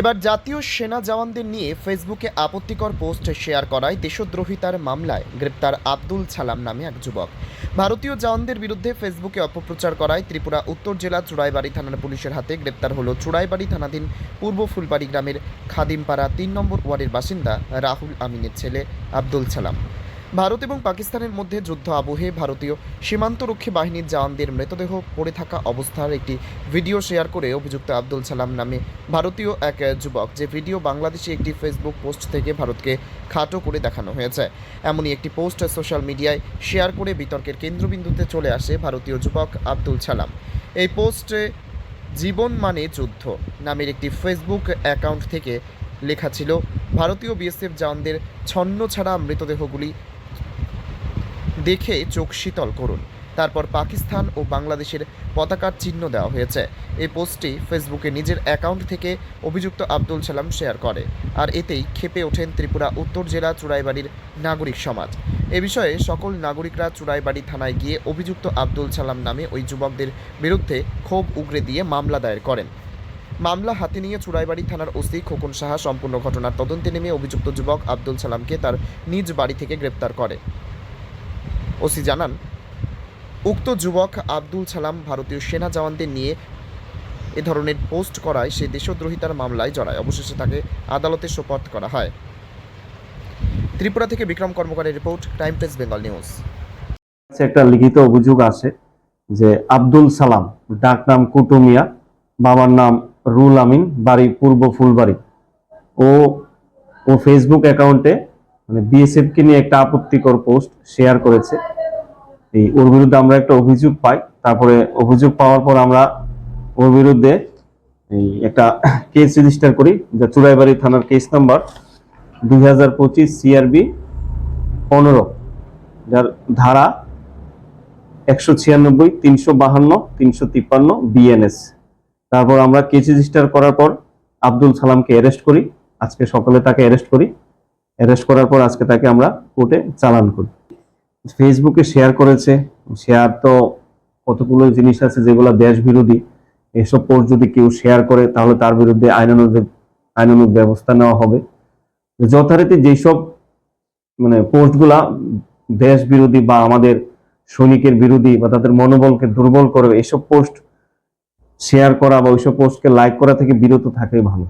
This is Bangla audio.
এবার জাতীয় সেনা জওয়ানদের নিয়ে ফেসবুকে আপত্তিকর পোস্ট শেয়ার করায় দেশদ্রোহিতার মামলায় গ্রেপ্তার আব্দুল ছালাম নামে এক যুবক। ভারতীয় জওয়ানদের বিরুদ্ধে ফেসবুকে অপপ্রচার করায় ত্রিপুরা উত্তর জেলা চুড়াইবাড়ি থানার পুলিশের হাতে গ্রেপ্তার হল চুড়াইবাড়ি থানাধীন পূর্ব ফুলবাড়ি গ্রামের খাদিমপাড়া তিন নম্বর ওয়ার্ডের বাসিন্দা রাহুল আমিনের ছেলে আব্দুল ছালাম ভারত এবং পাকিস্তানের মধ্যে যুদ্ধ আবহে ভারতীয় সীমান্তরক্ষী বাহিনীর জওয়ানদের মৃতদেহ পড়ে থাকা অবস্থার একটি ভিডিও শেয়ার করে অভিযুক্ত আব্দুল সালাম নামে ভারতীয় এক যুবক, যে ভিডিও বাংলাদেশি একটি ফেসবুক পোস্ট থেকে ভারতকে খাটো করে দেখানো হয়েছে। এমনই একটি পোস্ট সোশ্যাল মিডিয়ায় শেয়ার করে বিতর্কের কেন্দ্রবিন্দুতে চলে আসে ভারতীয় যুবক আব্দুল সালাম। এই পোস্টে জীবন মানে যুদ্ধ নামের একটি ফেসবুক অ্যাকাউন্ট থেকে লেখা ছিল, ভারতীয় বিএসএফ জওয়ানদের ছন্ন ছাড়া মৃতদেহগুলি দেখে চোখ শীতল করুন। তারপর পাকিস্তান ও বাংলাদেশের পতাকার চিহ্ন দেওয়া হয়েছে। এই পোস্টটি ফেসবুকে নিজের অ্যাকাউন্ট থেকে অভিযুক্ত আব্দুল সালাম শেয়ার করে। আর এতেই খেপে ওঠেন ত্রিপুরা উত্তর জেলা চুড়াইবাড়ির নাগরিক সমাজ। এ বিষয়ে সকল নাগরিকরা চুড়াইবাড়ি থানায় গিয়ে অভিযুক্ত আব্দুল সালাম নামে ওই যুবকদের বিরুদ্ধে ক্ষোভ উগরে দিয়ে মামলা দায়ের করেন। মামলা হাতে নিয়ে চুড়াইবাড়ি থানার ওসি খোকন সাহা সম্পূর্ণ ঘটনার তদন্তে নেমে অভিযুক্ত যুবক আব্দুল সালামকে তার নিজ বাড়ি থেকে গ্রেপ্তার করে। ওসি জানান, উক্ত যুবক আব্দুল সালাম ভারতীয় সেনা জওয়ানদের নিয়ে এ ধরনের পোস্ট করায় সে দেশদ্রোহিতার মামলায় জড়ায়। অবশেষে তাকে আদালতে সোপর্দ করা হয়। ত্রিপুরা থেকে Bikram কর্মকারের report time press, Bengal news. একটা লিখিত অভিযোগ আছে যে আব্দুল সালাম, ডাক নাম কুটুমিয়া, বাবার নাম রুল আমিন, বাড়ি পূর্ব ফুলবাড়ি। ও ও ফেসবুক অ্যাকাউন্টে মানে বিএসএফ কে নিয়ে একটা আপত্তিকর পোস্ট শেয়ার করেছে। এই ওর বিরুদ্ধে আমরা একটা অভিযোগ পাই। তারপরে অভিযোগ পাওয়ার পর আমরা ওর বিরুদ্ধে এই একটা কেস রেজিস্টার করি, যা চুড়াইবাড়ি থানার কেস নাম্বার দুই হাজার পঁচিশ সিআরবি পনেরো, যার ধারা একশো ছিয়ানব্বই, তিনশো বাহান্ন, তিনশো তিপ্পান্ন বিএনএস তারপর আমরা কেস রেজিস্টার করার পর আব্দুল সালামকে অ্যারেস্ট করি। আজকে সকালে তাকে অ্যারেস্ট করি। অ্যারেস্ট করার পর আজকে তাকে আমরা কোর্টে চালান করি। ফেসবুকে শেয়ার করেছে শেয়ার তো কতগুলো জিনিস আছে যেগুলো দেশ বিরোধী, এসব পোস্ট যদি কেউ শেয়ার করে তাহলে তার বিরুদ্ধে আইনানুগ আইনানুগ ব্যবস্থা নেওয়া হবে। যথারীতি যেসব মানে পোস্টগুলা দেশ বিরোধী বা আমাদের সৈনিকের বিরোধী বা তাদের মনোবলকে দুর্বল করবে এসব পোস্ট শেয়ার করা বা ওইসব পোস্টকে লাইক করা থেকে বিরত থাকাই ভালো।